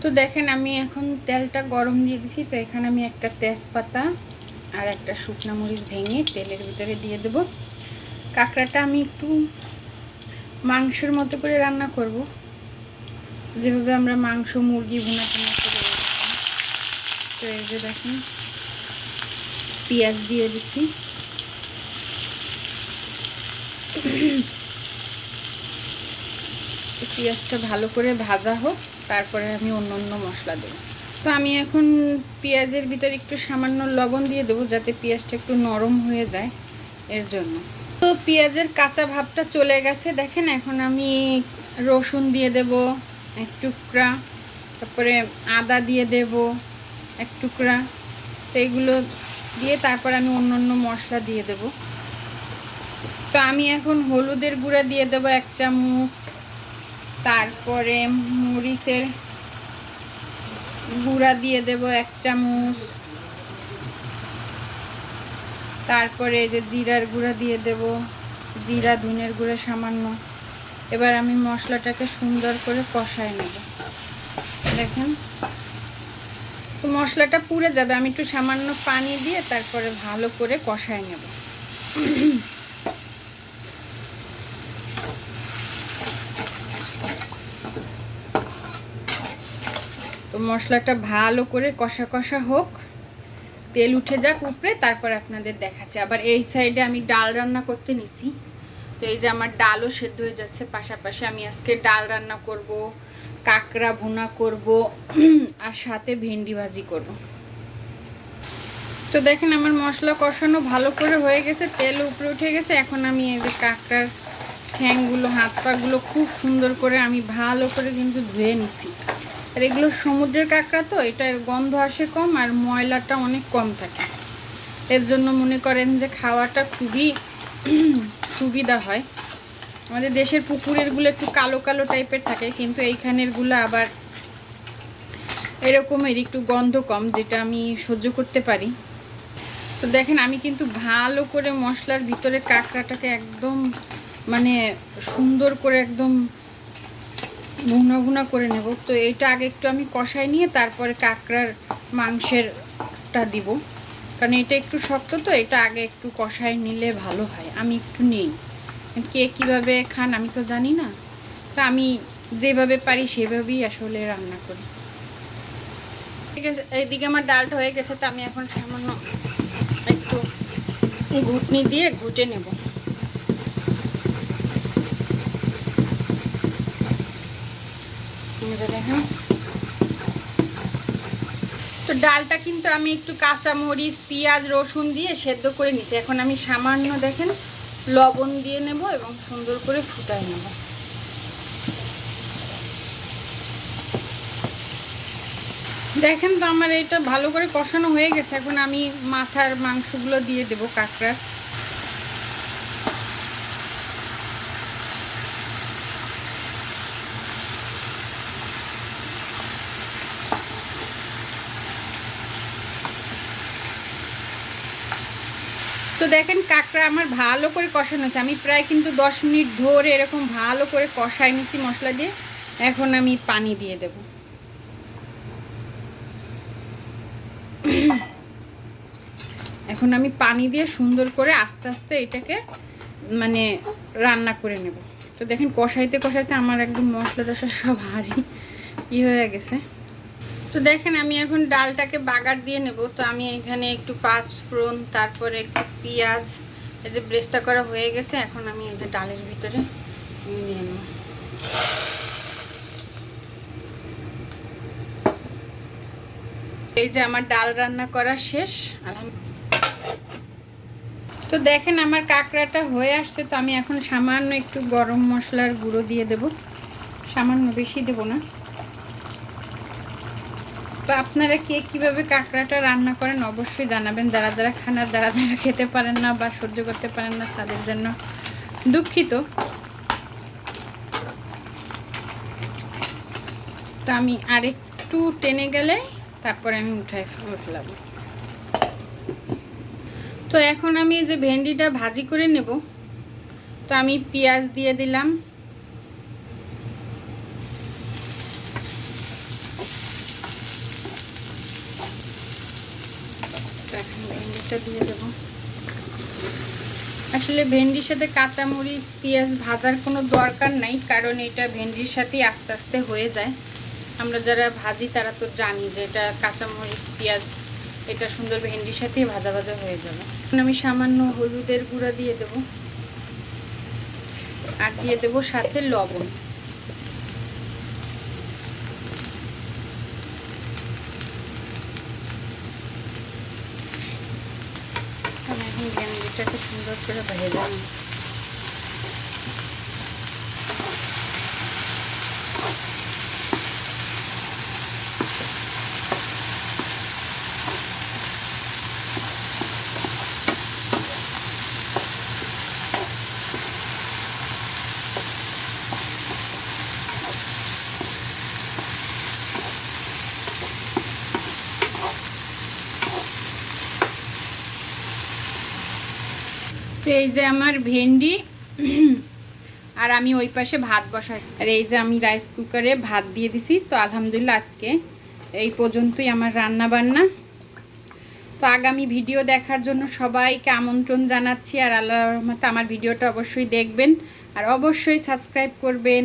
তো দেখেন আমি এখন তেলটা গরম দিয়ে দিছি, তো এখানে আমি একটা তেজপাতা আর একটা শুকনা মরিচ ভেঙে তেলের ভিতরে দিয়ে দেব। কাঁকড়াটা আমি একটু মাংসের মতো করে রান্না করব। যেভাবে আমরা মাংস, মুরগি ভুনা টুনা করে। তো এই যে দেখেন, পেঁয়াজ দিয়ে দিচ্ছি। পেঁয়াজটা ভালো করে ভাজা হোক। তারপরে আমি অন্য অন্য মশলা দেবো। তো আমি এখন পেঁয়াজের ভিতরে একটু সামান্য লবণ দিয়ে দেবো যাতে পেঁয়াজটা একটু নরম হয়ে যায় এর জন্য। তো পেঁয়াজের কাঁচা ভাবটা চলে গেছে। দেখেন এখন আমি রসুন দিয়ে দেব এক টুকরা, তারপরে আদা দিয়ে দেব এক টুকরা। তো দিয়ে তারপর আমি অন্য অন্য মশলা দিয়ে দেব। তো আমি এখন হলুদের গুঁড়া দিয়ে দেবো এক চামচ তারপরে মরিচের গুঁড়া দিয়ে দেব এক চামচ। তারপরে এই যে জিরার গুঁড়া দিয়ে দেব। জিরা, ধনের গুঁড়া সামান্য। এবার আমি মশলাটাকে সুন্দর করে কষায় নেব। দেখেন, তো মশলাটা পুড়ে যাবে। আমি একটু সামান্য পানি দিয়ে তারপরে ভালো করে কষায় নেব। তো মশলাটা ভালো করে কষা কষা হোক। তেল উঠে যাক উপরে, তারপর আপনাদের দেখাচ্ছে। আবার এই সাইডে আমি ডাল রান্না করতে নিছি। তো এই যে আমার ডালও সেদ্ধ হয়ে যাচ্ছে, পাশাপাশি আমি আজকে ডাল রান্না করব, কাঁকড়া ভুনা করব, আর সাথে ভেন্ডি ভাজি করব। তো দেখেন আমার মশলা কষানো ভালো করে হয়ে গেছে, তেল উপরে উঠে গেছে। এখন আমি এই যে কাঁকড়ার ঠ্যাংগুলো হাত পাগুলো খুব সুন্দর করে আমি ভালো করে কিন্তু ধুয়ে নিছি। আর এগুলো সমুদ্রের কাঁকড়া তো, এটা গন্ধ আসে কম আর ময়লাটা অনেক কম থাকে। এর জন্য মনে করেন যে খাওয়াটা খুবই, সুবিধা হয়। আমাদের দেশের পুকুরেরগুলো একটু কালো কালো টাইপের থাকে, কিন্তু এইখানেরগুলো আবার এরকমের একটু গন্ধ কম, যেটা আমি সহ্য করতে পারি। তো দেখেন, আমি কিন্তু ভালো করে মশলার ভিতরে কাঁকড়াটাকে একদম মানে সুন্দর করে একদম ভুনা ভুনা করে নেব। তো এইটা আগে একটু আমি কষাই নিয়ে তারপরে কাঁকড়ার মাংসেরটা দিব। কারণ এটা একটু শক্ত তো, এটা আগে একটু কষাই নিলে ভালো হয়। আমি একটু নেই। কে কীভাবে খান আমি তো জানি না। তা আমি যেভাবে পারি সেভাবেই আসলে রান্না করি। ঠিক আছে, এইদিকে আমার ডালটা হয়ে গেছে, তো আমি এখন সামান্য একটু ঘুটনি দিয়ে ঘুটে নেব। এই যে দেখেন। তো ডালটা কিন্তু আমি একটু কাঁচা মরিচ পেঁয়াজ, রসুন দিয়ে সেদ্ধ করে নিচ্ছি এখন আমি সামান্য দেখেন লবণ দিয়ে নেব এবং সুন্দর করে ফুটাই নেব। দেখেন তো আমার এটা ভালো করে কষানো হয়ে গেছে। এখন আমি মাথার মাংসগুলো দিয়ে দেব কাঁকড়ার। তো দেখেন কাঁকড়া আমার ভালো করে কষানো হয়েছে আমি প্রায় কিন্তু দশ মিনিট ধরে এরকম ভালো করে কষাই নিছি মশলা দিয়ে। এখন আমি পানি দিয়ে দেব। এখন আমি পানি দিয়ে সুন্দর করে আস্তে আস্তে এটাকে মানে রান্না করে নেব। তো দেখেন কষাইতে কষাইতে আমার একদম মশলা টশলা সব হারি ই হয়ে গেছে। তো দেখেন, আমি এখন ডালটাকে বাগার দিয়ে নেব। তো আমি এখানে একটু পাঁচ ফোড়ন, তারপরে একটু পেঁয়াজ, এই যে ব্রেস্তা করা হয়ে গেছে, এখন আমি এই যে ডালের ভিতরে নিয়ে নেব। এই যে আমার ডাল রান্না করা শেষ, আলহামদুলিল্লাহ। তো দেখেন, আমার কাঁকড়াটা হয়ে আসছে, তো আমি এখন সামান্য একটু গরম মশলার গুঁড়ো দিয়ে দেব। সামান্য বেশি দেব না। তো আপনারা কে কীভাবে কাঁকড়াটা রান্না করেন অবশ্যই জানাবেন। যারা যারা খান আর যারা যারা খেতে পারেন না বা সহ্য করতে পারেন না, তাদের জন্য দুঃখিত। তো আমি আরেকটু টেনে গেলে তারপরে আমি উঠাই, উঠলাম। তো এখন আমি যে ভেন্ডিটা ভাজি করে নেব, তো আমি পেঁয়াজ দিয়ে দিলাম। মরিচটা দিয়ে দেবো। আসলে ভেন্ডির সাথে কাঁচামরিচ, পেঁয়াজ ভাজার কোনো দরকার নাই, কারণ এটা ভেন্ডির সাথেই আস্তে আস্তে হয়ে যায়। আমরা যারা ভাজি, তারা তো জানি যে এটা কাঁচামরিচ, পেঁয়াজ, এটা সুন্দর ভেন্ডির সাথেই ভাজা ভাজা হয়ে যাবে। এখন আমি সামান্য হলুদের গুঁড়া দিয়ে দেব। আর দিয়ে দেব সাথে লবণ আমি এখন ভেন্ডিটাকে সুন্দর করে ভেজে নেব তো এই যে আমার ভেন্ডি, আর আমি ওই পাশে ভাত বসাই। আর এই যে আমি রাইস কুকারে ভাত দিয়ে দিছি, তো আলহামদুলিল্লাহ আজকে এই পর্যন্তই আমার রান্না বান্না তো আগামী ভিডিও দেখার জন্য সবাইকে আমন্ত্রণ জানাচ্ছি, আর আল্লাহ রহমতে আমার ভিডিওটা অবশ্যই দেখবেন, আর অবশ্যই সাবস্ক্রাইব করবেন।